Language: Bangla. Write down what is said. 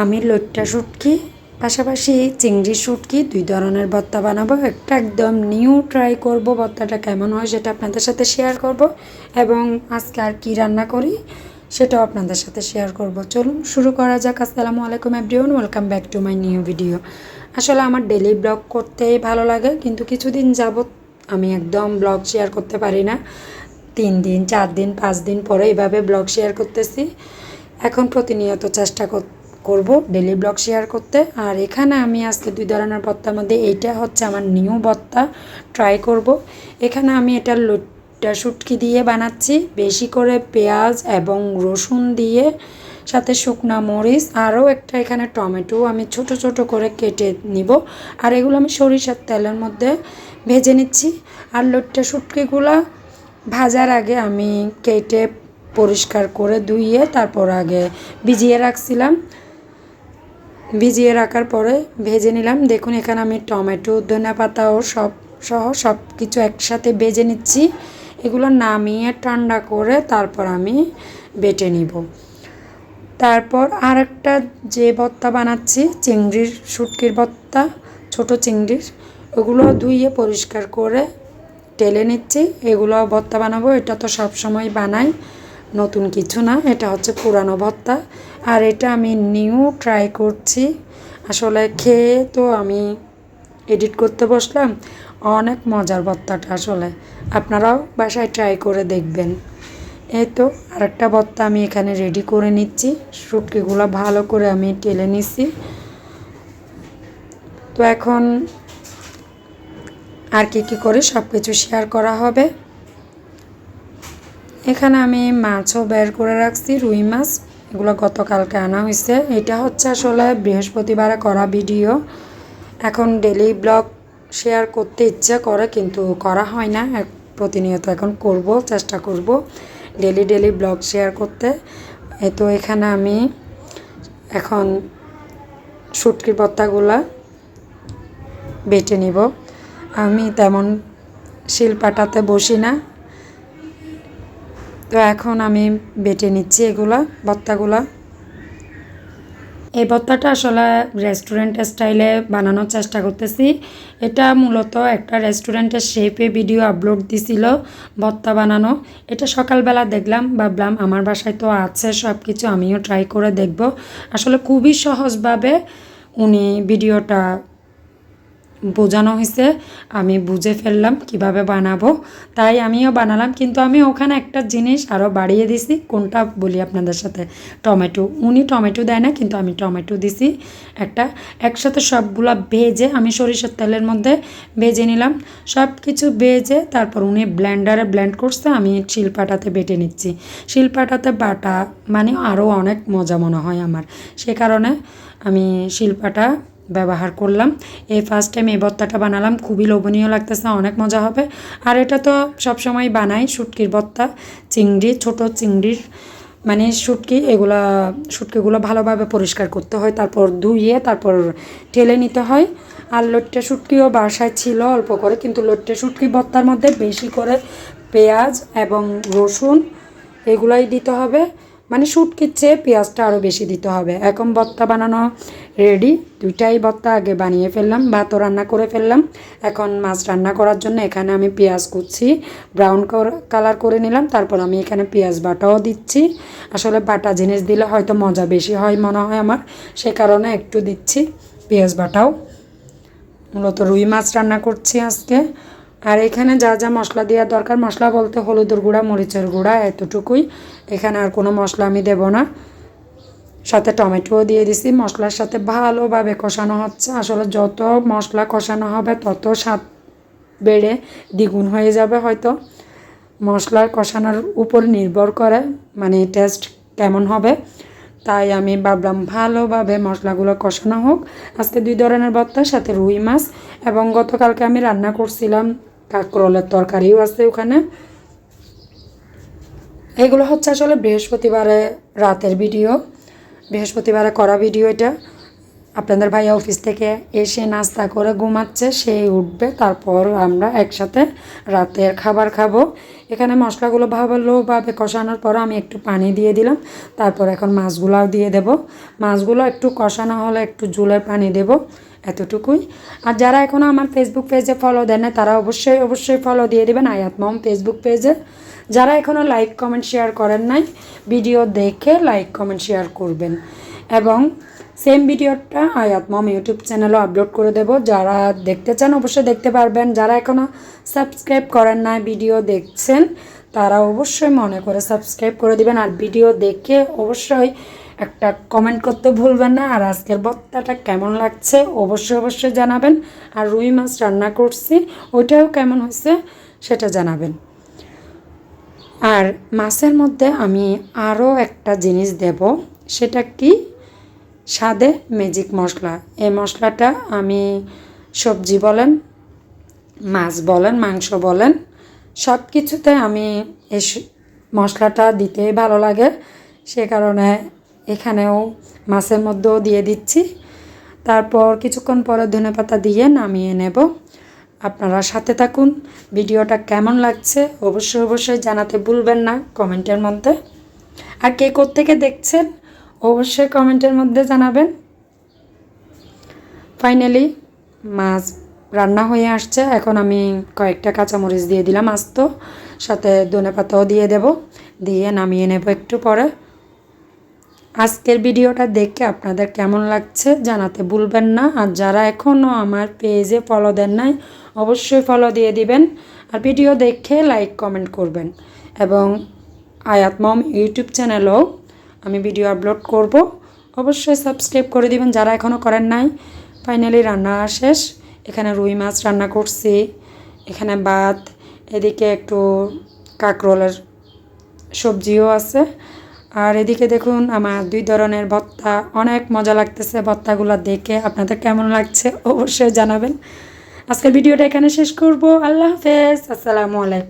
আমি লইট্টা শুটকি, পাশাপাশি চিংড়ি শুটকি, দুই ধরনের ভর্তা বানাবো। একটা একদম নিউ ট্রাই করব, ভর্তাটা কেমন হয় সেটা আপনাদের সাথে শেয়ার করব এবং আজকে আর কি রান্না করি সেটাও আপনাদের সাথে শেয়ার করব। চলুন শুরু করা যাক। আসসালামু আলাইকুম everyone welcome back to my new video আসলে আমার ডেলি ব্লগ করতেই ভালো লাগে, কিন্তু কিছুদিন যাবত আমি একদম ব্লগ শেয়ার করতে পারি না। তিন দিন, চার দিন, পাঁচ দিন পরে এভাবে ব্লগ শেয়ার করতেছি। এখন প্রতিনিয়ত চেষ্টা কর- করব ডেলি ব্লগ শেয়ার করতে। আর এখানে আমি আজকে দুই ধরনের ভর্তার মধ্যে, এইটা হচ্ছে আমার নিউ ভর্তা ট্রাই করব। এখানে আমি এটা লুটটা শুটকি দিয়ে বানাচ্ছি, বেশি করে পেঁয়াজ এবং রসুন দিয়ে, সাথে শুকনা মরিচ, আরও একটা এখানে টমেটো আমি ছোট ছোট করে কেটে নিব। আর এগুলো আমি সরিষার তেলের মধ্যে ভেজে নিচ্ছি। আর লুটটা শুটকিগুলো ভাজার আগে আমি কেটে পরিষ্কার করে ধুইয়ে তারপর আগে ভিজিয়ে রাখছিলাম। ভিজিয়ে রাখার পরে ভেজে নিলাম। দেখুন, এখানে আমি টমেটো ধনে পাতা ও সব সহ সব কিছু একসাথে ভেজে নিচ্ছি। এগুলো নামিয়ে ঠান্ডা করে তারপর আমি বেটে নিব। তারপর আরেকটা যে ভর্তা বানাচ্ছি, চিংড়ির শুটকির ভর্তা, ছোট চিংড়ির, ওগুলো ধুইয়ে পরিষ্কার করে টেলে নিচ্ছি। এগুলো ভর্তা বানাবো, এটা তো সব সময় বানাই। নতুন কিছু না, এটা হচ্ছে পুরানো ভর্তা আর এটা আমি নিউ ট্রাই করছি। আসলে খেয়ে তো আমি এডিট করতে বসলাম। অনেক মজার ভর্তাটা আসলে। আপনারাও বাসায় ট্রাই করে দেখবেন। এই তো আরেকটা ভর্তা আমি এখানে রেডি করে নিচ্ছি। শুটকিগুলো ভালো করে আমি টেলে নিচ্ছি তো এখন আর কি কি করে সব কিছু শেয়ার করা হবে? এখানে আমি মাছও বের করে রাখছি, রুই মাছ। এগুলো গতকালকে আনা হয়েছে এটা হচ্ছে আসলে বৃহস্পতিবারে করা ভিডিও। এখন ডেলি ব্লগ শেয়ার করতে ইচ্ছা করে, কিন্তু করা হয় না। প্রতিনিয়ত এখন করব, চেষ্টা করব ডেলি ডেলি ব্লগ শেয়ার করতে। তো এখানে আমি এখন শুটকির ভর্তাগুলা বেটে নিব। আমি তেমন শিলপাটাতে বসি না। তো এখন আমি বেটে নিচ্ছি এগুলা, ভর্তাগুলা। এই ভর্তাটা আসলে রেস্টুরেন্ট স্টাইলে বানানোর চেষ্টা করতেছি। এটা মূলত একটা রেস্টুরেন্টের শেপে ভিডিও আপলোড দিছিল ভর্তা বানানো। এটা সকালবেলা দেখলাম, ভাবলাম আমার বাসায় তো আছে সব কিছু আমিও ট্রাই করে দেখব। আসলে খুবই সহজভাবে উনি ভিডিওটা বোঝানো হয়েছে, আমি বুঝে ফেললাম কীভাবে বানাবো। তাই আমিও বানালাম, কিন্তু আমি ওখানে একটা জিনিস আরও বাড়িয়ে দিছি, কোনটা বলি আপনাদের সাথে? টমেটো। উনি টমেটো দেয় না, কিন্তু আমি টমেটো দিছি। একটা, একসাথে সবগুলা ভেজে আমি সরিষার তেলের মধ্যে ভেজে নিলাম। সব কিছু ভেজে তারপর উনি ব্লেন্ডারে ব্লেন্ড করছে, আমি শিলপাটাতে বেটে নিচ্ছি। শিলপাটাতে বাটা মানে আরও অনেক মজা মনে হয় আমার। সে কারণে আমি শিলপাটা ব্যবহার করলাম। এই ফার্স্ট টাইম এই ভর্তাটা বানালাম, খুবই লোভনীয় লাগতেছে, অনেক মজা হবে। আর এটা তো সবসময় বানাই শুটকির ভর্তা, চিংড়ি, ছোট চিংড়ির মানে শুটকি, এগুলা শুটকিগুলো ভালোভাবে পরিষ্কার করতে হয়, তারপর ধুইয়ে তারপর ঠেলে নিতে হয়। আর লট্টে শুটকিও বাসায় ছিল অল্প করে, কিন্তু লট্টে শুটকি ভর্তার মধ্যে বেশি করে পেঁয়াজ এবং রসুন, এগুলাই দিতে হবে। মানে শুটকির চেয়ে পেঁয়াজটা আরও বেশি দিতে হবে। এখন ভর্তা বানানো রেডি দুইটাই ভর্তা আগে বানিয়ে ফেললাম, ভাতও রান্না করে ফেললাম। এখন মাছ রান্না করার জন্য এখানে আমি পেঁয়াজ কুচি ব্রাউন কালার করে নিলাম। তারপর আমি এখানে পেঁয়াজ বাটাও দিচ্ছি। আসলে বাটা জিনিস দিলে হয়তো মজা বেশি হয় মনে হয় আমার। সে কারণে একটু দিচ্ছি পেঁয়াজ বাটাও। মূলত রুই মাছ রান্না করছি আজকে। আর এখানে যা যা মশলা দেওয়ার দরকার, মশলা বলতে হলুদের গুঁড়া, মরিচের গুঁড়া, এতটুকুই। এখানে আর কোনো মশলা আমি দেব না। সাথে টমেটোও দিয়ে দিছি। মশলার সাথে ভালোভাবে কষানো হচ্ছে। আসলে যত মশলা কষানো হবে, তত স্বাদ বেড়ে দ্বিগুণ হয়ে যাবে হয়তো। মশলার কষানোর উপর নির্ভর করে মানে টেস্ট কেমন হবে। তাই আমি ভাবলাম ভালোভাবে মশলাগুলো কষানো হোক। আজকে দুই ধরনের ভর্তার সাথে রুই মাছ। এবং গতকালকে আমি রান্না করছিলাম কাঁকরোলের তরকারিও আছে ওখানে। এগুলো হচ্ছে আসলে বৃহস্পতিবারে রাতের ভিডিও। বৃহস্পতিবারে করা ভিডিও এটা। আপনাদের ভাই অফিস থেকে এসে নাস্তা করে ঘুমাচ্ছে, সেই উঠবে, তারপর আমরা একসাথে রাতের খাবার খাব। এখানে মশলাগুলো ভালোভাবে কষানোর পর আমি একটু পানি দিয়ে দিলাম, তারপর এখন মাছগুলাও দিয়ে দেব। মাছগুলো একটু কষানো হলে একটু জুলের পানি দেব। এতটুকুই। আর যারা এখনও আমার ফেসবুক পেজে ফলো দেন না তারা অবশ্যই অবশ্যই ফলো দিয়ে দেবেন আয়াত মম ফেসবুক পেজে যারা এখনও লাইক কমেন্ট শেয়ার করেন নাই ভিডিও দেখে লাইক কমেন্ট শেয়ার করবেন। এবং সেম ভিডিওটা আয়াত মম ইউটিউব চ্যানেলও আপলোড করে দেব। যারা দেখতে চান অবশ্যই দেখতে পারবেন। যারা এখনও সাবস্ক্রাইব করেন না ভিডিও দেখছেন, তারা অবশ্যই মনে করে সাবস্ক্রাইব করে দিবেন। আর ভিডিও দেখে অবশ্যই একটা কমেন্ট করতে ভুলবেন না, আর আজকের বত্তাটা কেমন লাগছে অবশ্যই অবশ্যই জানাবেন, আর রুই মাছ রান্না করছি, ওইটাও কেমন হয়েছে সেটা জানাবেন। আর মাছের মধ্যে আমি আরও একটা জিনিস দেব, সেটা কি? স্বাদে ম্যাজিক মশলা। এই মশলাটা আমি সবজি বলেন, মাছ বলেন, মাংস বলেন সব কিছুতে আমি এই মশলাটা দিতে ভালো লাগে। সে কারণে এখানেও মাছের মধ্যেও দিয়ে দিচ্ছি। তারপর কিছুক্ষণ পরে ধনেপাতা দিয়ে নামিয়ে নেব। আপনারা সাথে থাকুন। ভিডিওটা কেমন লাগছে অবশ্যই অবশ্যই জানাতে ভুলবেন না কমেন্টের মধ্যে। আর কে থেকে দেখছেন অবশ্যই কমেন্টের মধ্যে জানাবেন। ফাইনালি মাছ রান্না হয়ে আসছে। এখন আমি কয়েকটা কাঁচামরিচ দিয়ে দিলাম আস্ত। সাথে ধনে পাতাও দিয়ে দেব। দিয়ে নামিয়ে নেব একটু পরে। আজকের ভিডিওটা দেখে আপনাদের কেমন লাগছে জানাতে ভুলবেন না। আর যারা এখনও আমার পেজে ফলো দেন নাই, অবশ্যই ফলো দিয়ে দিবেন। আর ভিডিও দেখে লাইক কমেন্ট করবেন। এবং আয়াত মম ইউটিউব চ্যানেলেও আমি ভিডিও আপলোড করব। অবশ্যই সাবস্ক্রাইব করে দিবেন যারা এখনও করেন নাই। ফাইনালি রান্না শেষ। এখানে রুই মাছ রান্না করছি। এখানে ভাত, এদিকে একটু কাঁকরোলের সবজিও আছে। আর এদিকে দেখুন, আমার দুই ধরনের ভত্তা। অনেক মজা লাগতেছে ভত্তাগুলো দেখে। আপনাদের কেমন লাগছে অবশ্যই জানাবেন। আজকের ভিডিওটা এখানে শেষ করব। আল্লাহ হাফেজ। আসসালামু আলাইকুম।